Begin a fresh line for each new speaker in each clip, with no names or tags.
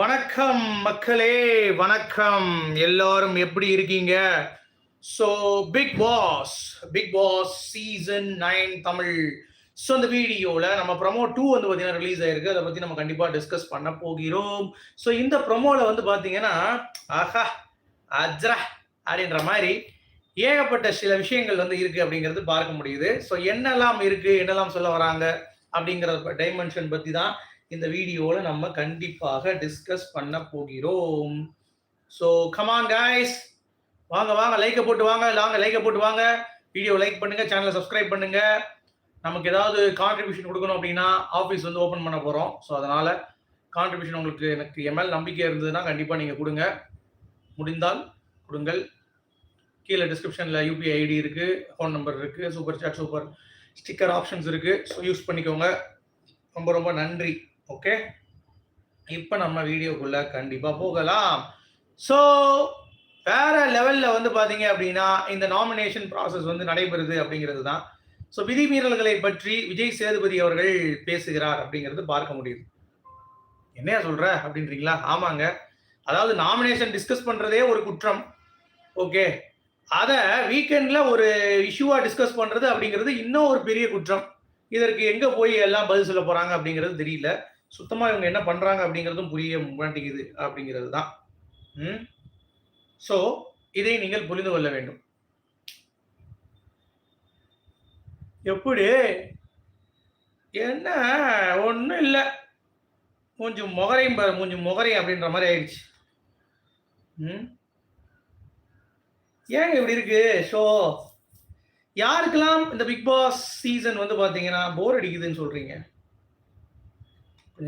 வணக்கம் மக்களே வணக்கம். எல்லாரும் எப்படி இருக்கீங்க? So Bigg Boss Bigg Boss season nine Tamil. So இந்த வீடியோவில் நம்ம ப்ரமோ டூ வந்து பார்த்தீங்கன்னா ரிலீஸ் ஆயிருக்கு. அதை பற்றி நம்ம கண்டிப்பாக டிஸ்கஸ் பண்ண போகிறோம். ஸோ இந்த ப்ரமோவில் வந்து பார்த்தீங்கன்னா ஆஹா அஜ்ரா அப்படின்ற மாதிரி ஏகப்பட்ட சில விஷயங்கள் வந்து இருக்கு அப்படிங்கிறது பார்க்க முடியுது. ஸோ என்னெல்லாம் இருக்கு என்னெல்லாம் சொல்ல வராங்க அப்படிங்கிற டைமென்ஷன் பற்றி தான் இந்த வீடியோவில் நம்ம கண்டிப்பாக டிஸ்கஸ் பண்ண போகிறோம். ஸோ கமான் கைஸ் வாங்க வாங்க. லைக்கை போட்டு வாங்க. வாங்க லைக்கை போட்டு வாங்க. வீடியோ லைக் பண்ணுங்க. சேனலை சப்ஸ்கிரைப் பண்ணுங்க. நமக்கு ஏதாவது கான்ட்ரிபியூஷன் கொடுக்கணும் அப்படின்னா ஆஃபீஸ் வந்து ஓப்பன் பண்ண போகிறோம் ஸோ அதனால கான்ட்ரிபியூஷன் உங்களுக்கு எனக்கு எம்எல் நம்பிக்கை இருந்ததுன்னா கண்டிப்பாக நீங்கள் கொடுங்க. முடிந்தால் கொடுங்கள். கீழே டிஸ்கிரிப்ஷனில் யூபிஐ ஐடி இருக்குது அக்கௌண்ட் நம்பர் இருக்குது super chat super sticker options இருக்குது ஸோ யூஸ் பண்ணிக்கோங்க. ரொம்ப ரொம்ப நன்றி. ஓகே? இப்போ நம்ம வீடியோக்குள்ள கண்டிப்பாக போகலாம். ஸோ வேற லெவலில் வந்து பார்த்தீங்க அப்படின்னா இந்த நாமினேஷன் ப்ராசஸ் வந்து நடைபெறுது அப்படிங்கிறது தான். ஸோ விதிமீறல்களை பற்றி விஜய் சேதுபதி அவர்கள் பேசுகிறார் அப்படிங்கிறது பார்க்க முடியுது. என்னையா சொல்ற? அப்படின்றீங்களா? ஆமாங்க. அதாவது நாமினேஷன் டிஸ்கஸ் பண்ணுறதே ஒரு குற்றம். ஓகே. அதை வீக்கெண்டில் ஒரு இஷ்யூவாக டிஸ்கஸ் பண்ணுறது அப்படிங்கிறது இன்னும் ஒரு பெரிய குற்றம். இதற்கு எங்கே போய் எல்லாம் பதில் சொல்ல போகிறாங்க அப்படிங்கிறது தெரியல. சுத்தமா இவங்க என்ன பண்றாங்க அப்படிங்கிறதும் புரிய மாட்டேங்குது அப்படிங்கிறது தான் ம்? ஸோ இதை நீங்கள் புரிந்து கொள்ள வேண்டும். எப்படி? என்ன? ஒன்றும் இல்லை. கொஞ்சம் முகரையும் பாரு கொஞ்சம் முகரையும் அப்படின்ற மாதிரி ஆயிடுச்சு. ம்? ஏங்க இப்படி இருக்கு? ஷோ யாருக்கெல்லாம் இந்த பிக் பாஸ் சீசன் வந்து பார்த்தீங்கன்னா போர் அடிக்குதுன்னு சொல்றீங்க?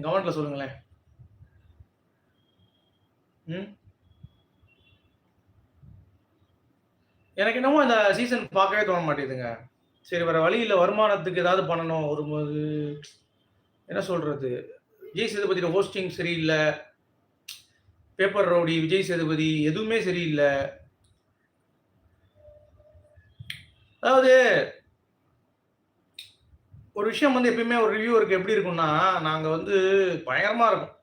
கொஞ்சம் கமெண்ட்ல சொல்லுங்களேன். ம்? எனக்கு என்னமோ இந்த சீசன் பார்க்கவே தோண மாட்டேதுங்க சரி வேற வழியில் வருமானத்துக்கு ஏதாவது பண்ணணும். ஒரு ஒரு- என்ன சொல்றது? விஜய் சேதுபதியோட ஹோஸ்டிங் சரியில்லை. பேப்பர் ரவுடி விஜய் சேதுபதி எதுவுமே சரியில்லை. அதாவது ஒரு விஷயம் வந்து எப்பயுமே ஒரு ரிவ்யூவருக்கு எப்படி இருக்கும்னா நாங்க வந்து பயங்கரமா இருக்கும்.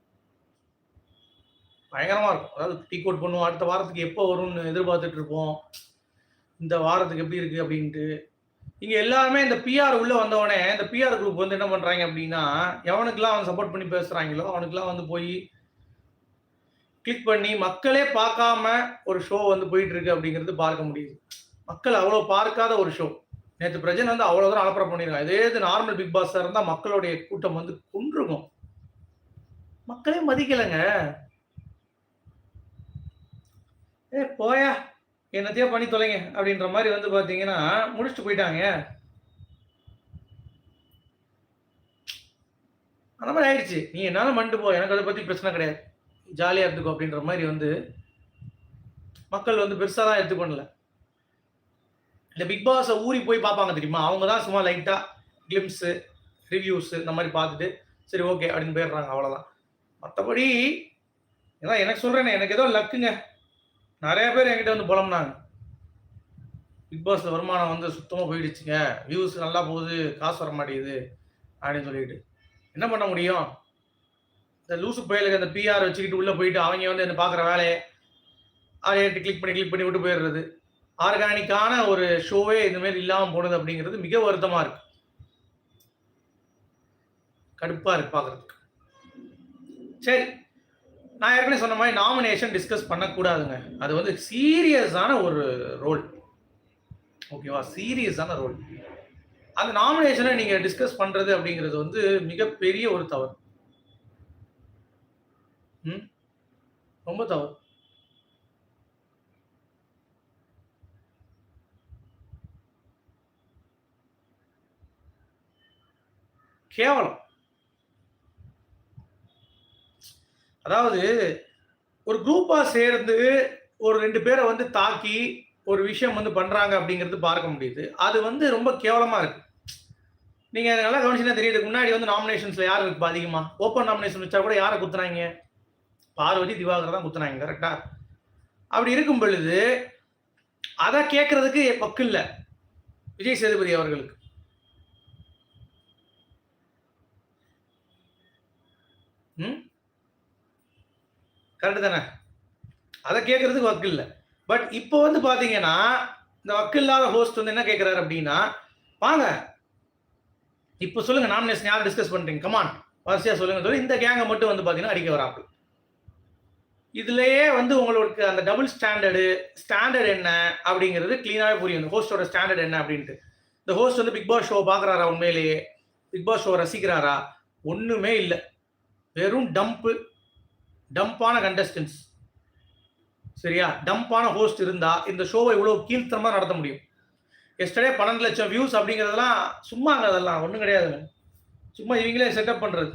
பயங்கரமா இருக்கும். அதாவது டீ கோட் பண்ணுவோம். அடுத்த வாரத்துக்கு எப்போ வரும்னு எதிர்பார்த்துட்டு இருப்போம். இந்த வாரத்துக்கு எப்படி இருக்கு அப்படின்ட்டு. இங்க எல்லாருமே இந்த பிஆர் உள்ள வந்தவொடனே இந்த பிஆர் குரூப் வந்து என்ன பண்றாங்க அப்படின்னா எவனுக்கெல்லாம் அவன் சப்போர்ட் பண்ணி பேசுறாங்களோ அவனுக்கெல்லாம் வந்து போய் கிளிக் பண்ணி மக்களே பார்க்காம ஒரு ஷோ வந்து போயிட்டு இருக்கு அப்படிங்கிறது பார்க்க முடியுது. மக்கள் அவ்வளோ பார்க்காத ஒரு ஷோ நேற்று பிரஜன் வந்து அவ்வளோ தூரம் அலப்பறம் பண்ணிருக்காங்க. இதே இது நார்மல் பிக் பாஸாக இருந்தால் மக்களுடைய கூட்டம் வந்து குன்றுகும். மக்களே மதிக்கலைங்க. ஏ போயா என்னத்தையோ பண்ணி தொலைங்க அப்படின்ற மாதிரி வந்து பார்த்தீங்கன்னா முடிச்சுட்டு போயிட்டாங்க. அந்த மாதிரி ஆயிடுச்சு. நீ என்னாலும் மண்டு போ எனக்கு அதை பற்றி பிரச்சனை கிடையாது. ஜாலியாக இருந்துக்கோ அப்படின்ற மாதிரி வந்து மக்கள் வந்து பெருசாக தான் எடுத்துக்கொள்ளல. இந்த பிக் பாஸை ஊறி போய் பார்ப்பாங்க தெரியுமா? அவங்க தான் சும்மா லைட்டாக கிளிம்ஸு ரிவ்யூஸு இந்த மாதிரி பார்த்துட்டு சரி ஓகே அப்படின்னு போயிடுறாங்க. அவ்வளோதான் மற்றபடி ஏன்னா எனக்கு சொல்கிறேனே எனக்கு ஏதோ லக்குங்க நிறைய பேர் என்கிட்ட வந்து புலம்புனாங்க. பிக் பாஸில் வருமானம் வந்து சுத்தமாக போயிடுச்சுங்க. வியூஸ் நல்லா போகுது காசு வர மாட்டேங்குது அப்படின்னு சொல்லிட்டு. என்ன பண்ண முடியும்? இந்த லூசு புயலுக்கு அந்த பிஆர் வச்சுக்கிட்டு உள்ளே போயிட்டு அவங்க வந்து என்ன பார்க்குற வேலையை அதை கிளிக் பண்ணி கிளிக் பண்ணி விட்டு போயிடுறது. ஆர்கானிக்கான ஒரு ஷோவே இந்தமாரி இல்லாமல் போனது அப்படிங்கிறது மிக வருத்தமாக இருக்கு. கடுப்பாக இருக்கு பார்க்குறதுக்கு சரி நான் ஏற்கனவே சொன்ன மாதிரி நாமினேஷன் டிஸ்கஸ் பண்ணக்கூடாதுங்க. அது வந்து சீரியஸான ஒரு ரோல் ஓகேவா சீரியஸான ரோல் அந்த நாமினேஷனை நீங்கள் டிஸ்கஸ் பண்ணுறது அப்படிங்கிறது வந்து மிகப்பெரிய ஒரு தவறு. ம்? ரொம்ப தவறு. கேவலம். அதாவது ஒரு குரூப்பாக சேர்ந்து ஒரு ரெண்டு பேரை வந்து தாக்கி ஒரு விஷயம் வந்து பண்ணுறாங்க அப்படிங்கிறது பார்க்க முடியுது. அது வந்து ரொம்ப கேவலமாக இருக்குது நீங்கள் நல்லா கவனிச்சுன்னா தெரியுது. முன்னாடி வந்து நாமினேஷன்ஸில் யார் இருக்கு அதிகமாக ஓப்பன் நாமினேஷன் வச்சா கூட யாரை குத்துனாங்க பார்வதி திவாகர் தான் குத்துனாங்க கரெக்டா அப்படி இருக்கும் பொழுது அதை கேட்கறதுக்கு பக்கு இல்லை. விஜய் சேதுபதி அவர்களுக்கு ம் கரெக்டு தானே? அதை கேட்கறதுக்கு வக்கு இல்லை. பட் இப்போ வந்து பார்த்தீங்கன்னா இந்த வக்கு இல்லாத ஹோஸ்ட் வந்து என்ன கேட்குறாரு அப்படின்னா வாங்க. இப்போ சொல்லுங்க நாமினேஷன் யார் டிஸ்கஸ் பண்ணுறீங்க கமான் வரிசையாக சொல்லுங்க சொல்லி இந்த கேங்கை மட்டும் வந்து பார்த்தீங்கன்னா அடிக்க வராப்பு இதுலயே வந்து உங்களுக்கு அந்த டபுள் ஸ்டாண்டர்டு ஸ்டாண்டர்ட் என்ன அப்படிங்கிறது கிளீனாகவே புரியும். இந்த ஹோஸ்டோட ஸ்டாண்டர்ட் என்ன அப்படின்ட்டு. இந்த ஹோஸ்ட் வந்து பிக் பாஸ் ஷோ பார்க்குறாரா உண்மையிலேயே? பிக் பாஸ் ஷோ ரசிக்கிறாரா? ஒன்றுமே இல்லை. வெறும் டம்ப்பு டம்பான கண்டஸ்டன்ஸ் சரியா? டம்பான ஹோஸ்ட் இருந்தா இந்த ஷோவை இவ்வளோ கீழ்த்தரமாக நடத்த முடியும். எஸ்டர்டே பன்னெண்டு லட்சம் வியூஸ் அப்படிங்கிறதெல்லாம் சும்மாங்க அதெல்லாம் ஒன்றும் கிடையாதுங்க. சும்மா இவங்களே செட்டப் பண்ணுறது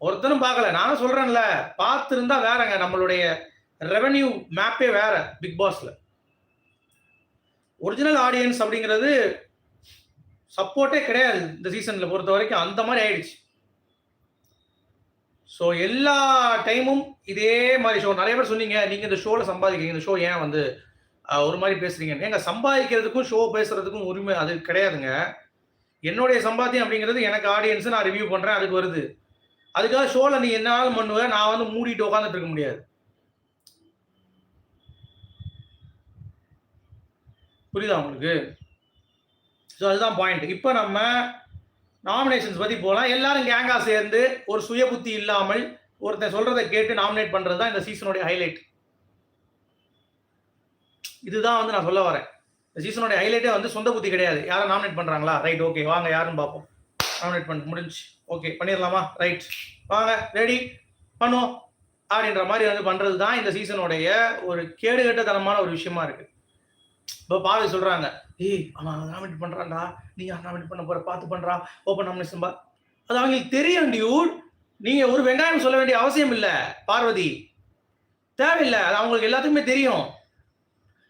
ஒருத்தனும் பார்க்கல. நானும் சொல்கிறேன்ல பார்த்துருந்தா வேறங்க. நம்மளுடைய ரெவன்யூ மேப்பே வேற பிக் பாஸில் ஒரிஜினல் ஆடியன்ஸ் அப்படிங்கிறது சப்போர்ட்டே கிடையாது இந்த சீசனில் பொறுத்த வரைக்கும். அந்த மாதிரி ஆயிடுச்சு. ஸோ எல்லா டைமும் இதே மாதிரி ஷோ நிறைய பேர் சொன்னீங்க நீங்க இந்த ஷோல சம்பாதிக்கிறீங்க. இந்த ஷோ ஏன் வந்து ஒரு மாதிரி பேசுறீங்க? எங்க சம்பாதிக்கிறதுக்கும் ஷோ பேசுறதுக்கும் உரிமை அது கிடையாதுங்க. என்னுடைய சம்பாத்தியம் அப்படிங்கிறது எனக்கு ஆடியன்ஸ் நான் ரிவ்யூ பண்றேன் அதுக்கு வருது. அதுக்காக ஷோல நீ என்னாலும் பண்ணுவ நான் வந்து மூடிட்டு உட்காந்துட்டு இருக்க முடியாது. புரியுதா உங்களுக்கு? ஸோ அதுதான் பாயிண்ட் இப்போ நம்ம நாமினேஷன்ஸ் பற்றி போகலாம் எல்லாரும் கேங்காக சேர்ந்து ஒரு சுய புத்தி இல்லாமல் ஒருத்தன் சொல்கிறத கேட்டு நாமினேட் பண்ணுறது தான் இந்த சீசனுடைய ஹைலைட் இதுதான் வந்து நான் சொல்ல வரேன். இந்த சீசனுடைய ஹைலைட்டே வந்து சொந்த புத்தி கிடையாது. யாரும் நாமினேட் பண்ணுறாங்களா ரைட் ஓகே வாங்க யாருன்னு பார்ப்போம். நாமினேட் பண்ண முடிஞ்சு ஓகே பண்ணிடலாமா? ரைட் வாங்க ரெடி பண்ணுவோம். அப்படின்ற மாதிரி வந்து பண்ணுறது தான் இந்த சீசனுடைய ஒரு கேடுகட்டத்தனமான ஒரு விஷயமா இருக்குது இப்போ பாவி சொல்றாங்க ஏய் அவன் நாமினேட் பண்றான்டா. நீ யார் நாமினேட் பண்ண போற பார்த்து பண்றா. ஓப்பன் நாமினேஷன் பா அது அவங்களுக்கு தெரியும் டியூட் நீங்க ஒரு வெங்காயம் சொல்ல வேண்டிய அவசியம் இல்லை பார்வதி. தேவையில்லை அது அவங்களுக்கு எல்லாத்துக்குமே தெரியும்.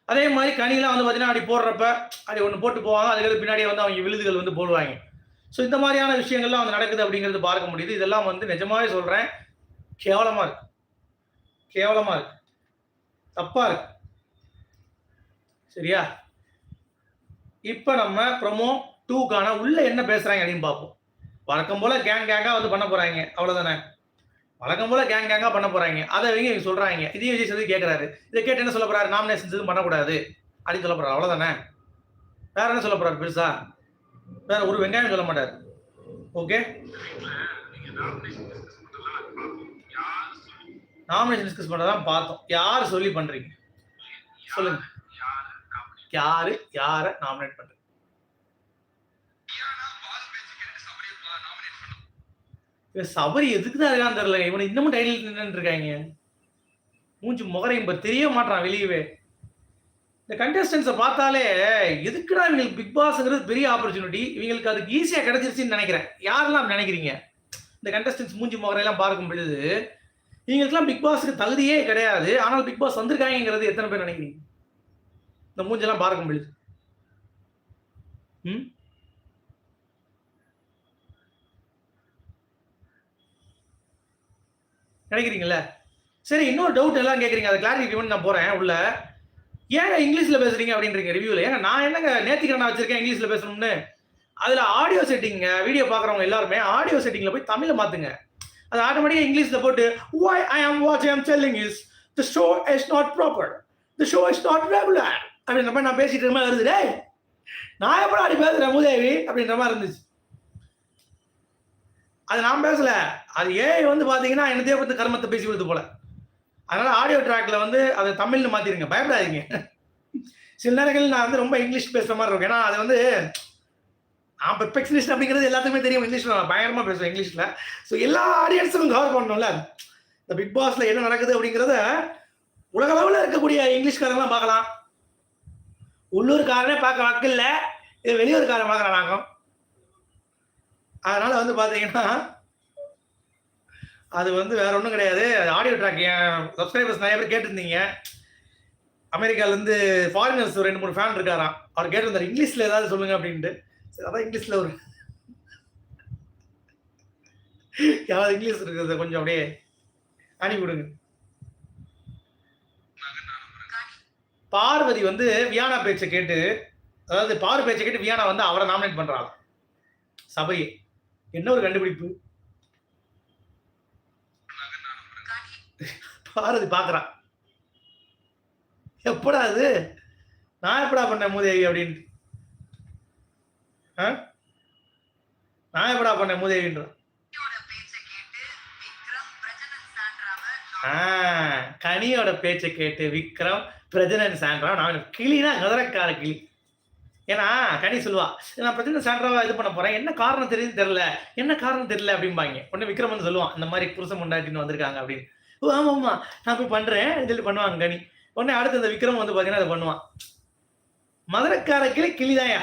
அதே மாதிரி கனிலாம் வந்து பார்த்தீங்கன்னா அப்படி போடுறப்ப அப்படி ஒன்று போட்டு போவாங்க. அதுக்கு பின்னாடியே வந்து அவங்க விழுதுகள் வந்து போடுவாங்க. ஸோ இந்த மாதிரியான விஷயங்கள்லாம் வந்து நடக்குது அப்படிங்கிறது பார்க்க முடியுது. இதெல்லாம் வந்து நிஜமாவே சொல்கிறேன் கேவலமாக இருக்கு. கேவலமாக இருக்கு. தப்பாக இருக்கு. சரியா? இப்போ நம்ம ப்ரொமோ டூக்கான உள்ள என்ன பேசுறாங்க அப்படின்னு பார்ப்போம். வழக்கம் போல கேங் கேங்கா வந்து பண்ண போறாங்க. அவ்வளவுதானே? வழக்கம் போல கேங் கேங்கா பண்ண போறாங்க. அதை அவங்க இவங்க சொல்றாங்க. இதையும் விஜய் சேதுபதி கேட்கிறாரு இதை கேட்டு என்ன சொல்ல போறாரு? நாமினேஷன்ஸ் எதுவும் பண்ணக்கூடாது. அப்படின்னு சொல்ல போறாரு. அவ்வளவுதானே? வேற என்ன சொல்ல போறாரு பெருசா? வேற ஒரு வெங்காயம் சொல்ல மாட்டாரு. ஓகே? நாமினேஷன் டிஸ்கஸ் பண்ணதான் பார்த்தோம் யார் சொல்லி பண்றீங்க? சொல்லுங்க. யாரு யார நாமினேட் பண்றது? சபரி எதுக்கு தான் இருக்கான்னு தெரியல. இவனை இன்னமும் டைட்டில் நின்று இருக்காங்க. மூஞ்சி முகரையும் இப்ப தெரிய மாட்டான் வெளியவே. இந்த கண்டஸ்டன்ஸை பார்த்தாலே எதுக்குடா இவங்களுக்கு பிக் பாஸ்ங்கிறது பெரிய ஆப்பர்ச்சுனிட்டி இவங்களுக்கு அதுக்கு ஈஸியாக கிடைச்சிருச்சுன்னு நினைக்கிறேன். யாரெல்லாம் நினைக்கிறீங்க? இந்த கண்டஸ்டன்ஸ் மூஞ்சி முகரையெல்லாம் பார்க்கும் பொழுது இவங்களுக்குலாம் பிக் பாஸ்க்கு தகுதியே கிடையாது. ஆனால் பிக் பாஸ் வந்திருக்காங்கிறது எத்தனை பேர் நினைக்கிறீங்க? இந்த மூஞ்செல்லாம் பார்க்க முடியுது ம்? நினைக்கிறீங்களா? சரி இன்னொரு டவுட் எல்லாம் கேட்குறீங்க அதை கிளாரிஃபை பண்ணி நான் போகிறேன் உள்ள. ஏங்க இங்கிலீஷில் பேசுறீங்க அப்படின்றீங்க ரிவ்யூவில் ஏங்க நான் என்னங்க நேத்திக்கிறேன் நான் வச்சுருக்கேன் இங்கிலீஷில் பேசணும்னு? அதில் ஆடியோ செட்டிங்க வீடியோ பார்க்குறவங்க எல்லாருமே ஆடியோ செட்டிங்கில் போய் தமிழை மாற்றுங்க அது ஆட்டோமேட்டிக்காக இங்கிலீஷில் போட்டு why I am watch I am selling is the show is not proper the show is not regular. அப்படின்ற மாதிரி நான் பேசிட்டு இருக்க மாதிரி வருது டேய் நான் எப்படி அப்படி பேசுறேன் மூதேவி? அப்படின்ற மாதிரி இருந்துச்சு. அது நான் பேசல. அது ஏன் வந்து பார்த்தீங்கன்னா என்னதே பத்தி கர்மத்தை பேசி விடுது போல. அதனால ஆடியோ ட்ராக்ல வந்து அதை தமிழ்னு மாத்திருங்க. பயப்படாதீங்க. சில நேரங்களில் நான் வந்து ரொம்ப இங்கிலீஷ் பேசுற மாதிரி இருக்கும். ஏன்னா அது வந்து நான் பெர்ஃபெக்ஷனிஸ்ட் அப்படிங்கிறது எல்லாத்துக்குமே தெரியும். இங்கிலீஷ்ல நான் பயங்கரமா பேசுவேன் இங்கிலீஷ்ல ஸோ எல்லா ஆடியன்ஸும் கவர் பண்ணணும்ல. இந்த பிக் பாஸ்ல என்ன நடக்குது அப்படிங்கிறத உலக அளவில் இருக்கக்கூடிய இங்கிலீஷ்காரங்களாம் பார்க்கலாம். உள்ளூர்காரனே பார்க்க வக்கு இல்லை இது வெளியூர்காரன் பார்க்குற நாங்கள் அதனால் வந்து பார்த்தீங்கன்னா அது வந்து வேற ஒன்றும் கிடையாது. ஆடியோ ட்ராக் என் சப்ஸ்கிரைபர்ஸ் நிறைய பேர் கேட்டிருந்தீங்க. அமெரிக்காலேருந்து ஃபாரினர்ஸ் ஒரு ரெண்டு மூணு ஃபேன் இருக்காராம். அவர் கேட்டிருந்தார் இங்கிலீஷில் ஏதாவது சொல்லுங்க அப்படின்ட்டு. சரி அதான் இங்கிலீஷில் ஒரு யாராவது இங்கிலீஷ் இருக்கிறத கொஞ்சம் அப்படியே அனுப்பிவிடுங்க பார்வதி வந்து வியானா பேச்சை கேட்டு அதாவது பாரு பேச்சை கேட்டு வியானா வந்து அவரை நாமினேட் பண்றாங்க. சபையை. என்ன ஒரு கண்டுபிடிப்பு? பாரதி பார்க்குறான் எப்படா அது நான் எப்படா பண்ணேன் மூதேவி அப்படின்ட்டு ஆ? நான் எப்படா பண்ணேன் மூதேவின்ற? ஆ, கனியோட பேச்சை கேட்டு விக்ரம் பிரஜனன் சாண்ட்ரா நான் கிளினா கதரக்கார கிளி. ஏன்னா கனி சொல்லுவா நான் பிரச்சனை சாண்ட்ராவா இது பண்ண போறேன். என்ன காரணம் தெரியுது தெரியல. என்ன காரணம் தெரியல? அப்படிம்பாங்க. உடனே விக்ரமன் சொல்லுவான் இந்த மாதிரி புருஷம் முண்டாட்டின்னு வந்திருக்காங்க அப்படின்னு. ஓ ஆமா ஆமா நான் போய் பண்றேன். சொல்லி பண்ணுவாங்க கனி. உடனே அடுத்து இந்த விக்ரம் வந்து பாத்தீங்கன்னா அதை பண்ணுவான் மதுரக்கார கிளி கிளிதாயா?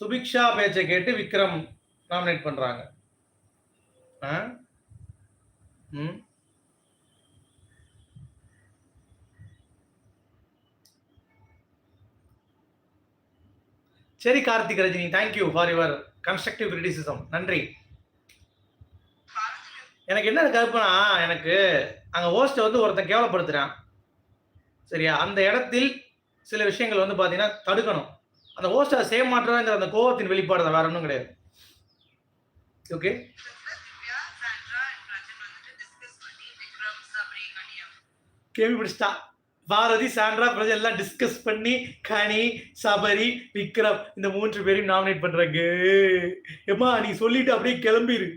சுபிக்ஷா பேச்சை கேட்டு விக்ரம் நாமினேட் பண்றாங்க. ஆ? ம். சரி Karthik Rajini thank you for your constructive criticism நன்றி. எனக்கு என்ன கருப்புனா எனக்கு அங்கே ஹோஸ்ட்டை வந்து ஒருத்தன் கேவலப்படுத்துகிறான் சரியா? அந்த இடத்தில் சில விஷயங்கள் வந்து பார்த்தீங்கன்னா தடுக்கணும். அந்த ஹோஸ்ட்டை செய்ய மாட்டேங்கிற அந்த கோவத்தின் வெளிப்பாடு தான் வேற ஒன்றும் கிடையாது. ஓகே கேள்வி பிடிச்சிட்டா பாரதி சாண்ட்ரா பிரஜா எல்லாம் டிஸ்கஸ் பண்ணி கனி சபரி விக்ரம் இந்த மூன்று பேரையும் நாமினேட் பண்றாங்க. ஏம்மா நீ சொல்லிட்டு அப்படியே கிளம்பிரு.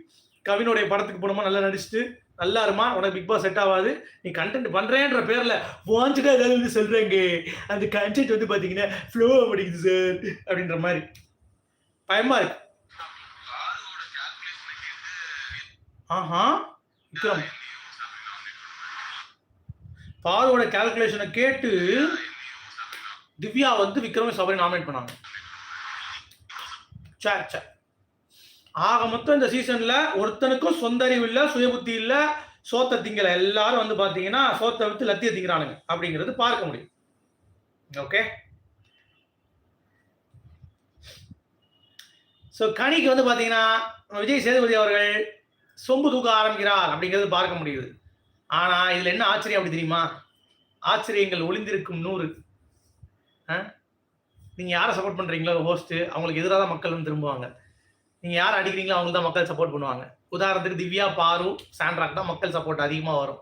கவினுடைய படத்துக்கு போனோமா நல்லா நடிச்சுட்டு. நல்லா இருமா உனக்கு பிக் பாஸ் செட் ஆகாது நீ கண்டென்ட் பண்றேன்ற பேர்ல வாஞ்சிட்டா ஏதாவது வந்து சொல்றாங்க. அந்த கண்டென்ட் வந்து பாத்தீங்கன்னா ஃப்ளோ படிக்குது சார் அப்படின்ற மாதிரி. பயமா இருக்கு. ஆஹா விக்ரம். பாரோட கால்குலேஷனை கேட்டு திவ்யா வந்து விக்ரம சபரி நாமினேட் பண்ணாங்க. சே சே. ஆக மொத்தம் இந்த சீசன்ல ஒருத்தனுக்கும் சொந்த அறிவு இல்ல சுயபுத்தி இல்ல சோத்த திங்கல எல்லாரும் வந்து பாத்தீங்கன்னா சோத்தை விட்டு லத்திய திங்கிறானுங்க அப்படிங்கிறது பார்க்க முடியும். ஓகே ஸோ கனிக்கு வந்து பாத்தீங்கன்னா விஜய் சேதுபதி அவர்கள் சொம்பு தூக்க ஆரம்பிக்கிறார் அப்படிங்கிறது பார்க்க முடியுது. ஆனா இதுல என்ன ஆச்சரியம் அப்படி தெரியுமா? ஆச்சரியங்கள் ஒளிந்திருக்கும் நூறு. ஆ? நீங்க யாரை சப்போர்ட் பண்றீங்களோ ஹோஸ்ட் அவங்களுக்கு எதிராக தான் மக்கள் வந்து திரும்புவாங்க. நீங்க யாரை அடிக்கிறீங்களோ அவங்களுக்கு தான் மக்கள் சப்போர்ட் பண்ணுவாங்க. உதாரணத்துக்கு திவ்யா பாரு சாண்ட்ராக் தான் மக்கள் சப்போர்ட் அதிகமா வரும்.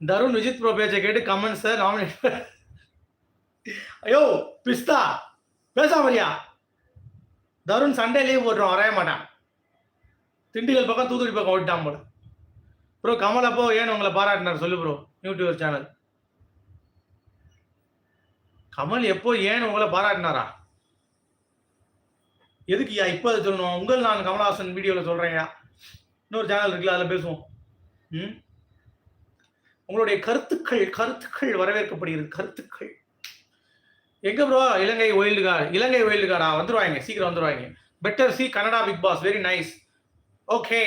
தருண் விஜித் ப்ரோ பேச்சை கேட்டு கமெண்ட் சார் நாமினேட் ஐயோ பிஸ்தா பேசாமரியா தருண் சண்டே லீவ் போட்டுருவான் வரைய மாட்டான். திண்டுக்கல் பக்கம் தூத்துக்குடி பக்கம் ஓட்டான் போல. ப்ரோ கமல் அப்போ ஏன் உங்களை பாராட்டினார்? சொல்லு ப்ரோ யூடியூப் சேனல் கமல் எப்போ ஏன் உங்களை பாராட்டினாரா? எதுக்குயா இப்போ அதை சொல்லணும்? உங்கள் நான் கமல்ஹாசன் வீடியோவில் சொல்கிறேன்யா இன்னொரு சேனல் இருக்குல்ல அதில் பேசுவோம். ம்? உங்களுடைய கருத்துக்கள் கருத்துக்கள் வரவேற்கப்படுகிறது. கருத்துக்கள். எங்க bro Ilangai wild card Ilangai wild கார்டா வந்துருவாங்க சீக்கிரம் வந்துருவாங்க. Better see Canada Bigg Boss very nice okay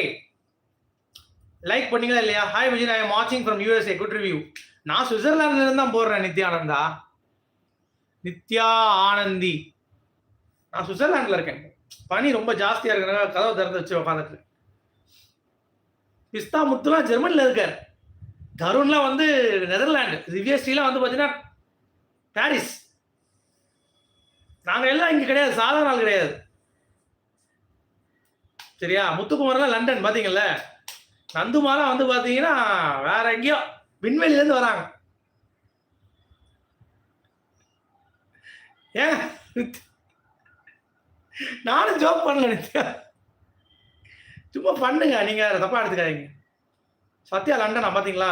like பண்ணீங்களா இல்லையா? ஹாய் விஜய் ஐ எம் வாட்சிங் ஃப்ரம் யூஎஸ்ஏ குட் ரிவ்யூ நான் சுவிட்சர்லாந்துல இருந்து தான் போடுறேன் நித்யானந்தா நித்யா ஆனந்தி. நான் சுவிட்சர்லாந்துல இருக்கேன். பனி ரொம்ப ஜாஸ்தியா இருக்கிறனால கதவை திறந்து வச்சு உட்காந்துட்டு பிஸ்தா முத்துலாம் ஜெர்மனில இருக்கார். தருண்லாம் வந்து நெதர்லாண்டு திவ்யஸ்ரீலாம் வந்து பார்த்தீங்கன்னா பாரிஸ். நாங்கள் எல்லாம் இங்கே கிடையாது. சாதாரண ஆள் கிடையாது. சரியா? முத்துக்குமார்லாம் லண்டன் பார்த்தீங்கல்ல நந்துமாலாம் வந்து பார்த்தீங்கன்னா வேற எங்கேயோ விண்வெளியிலேருந்து வராங்க. ஏன் நானும் ஜோக் பண்ணல நித்யா. சும்மா பண்ணுங்க நீங்க தப்பா எடுத்துக்காதீங்க. சத்யா லண்டனா பாத்தீங்களா?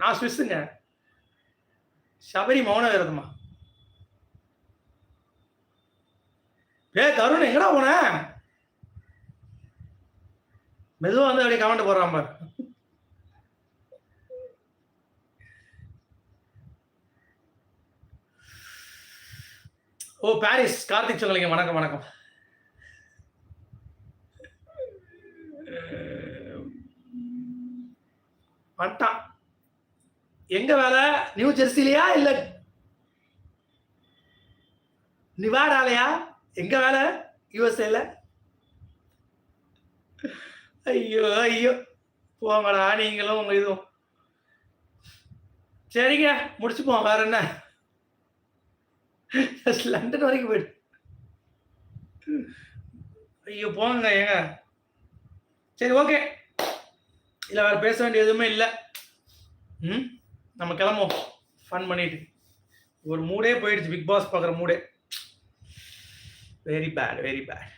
நான் சுவிஸுங்க சபரி மௌன விரதமா? ஏ தருண் எங்கடா போன? மெதுவா வந்து அப்படியே கமெண்ட் போடுறான் பாரு. ஓ பாரிஸ் கார்த்திக் சொல்லுங்க வணக்கம் வணக்கம். வந்துட்டான் எங்க வேலை? நியூ ஜெர்சிலியா இல்ல நிவாடாலையா? எங்க வேலை? யூஎஸ்ஏல ஐயோ ஐயோ. போங்கடா நீங்களும் உங்க இதுவும். சரிங்க முடிச்சுப்போம். வேற என்ன? லண்டன் வரைக்கும் போயிடு. ஐயோ போங்க ஏங்க. சரி ஓகே. இல்லை வேறு பேச வேண்டிய எதுவுமே இல்லை. ம்? நம்ம கிளம்புவோம். ஃபன் பண்ணிட்டு. ஒரு மூடே போயிடுச்சு பிக் பாஸ் பார்க்குற மூடே. Very bad very bad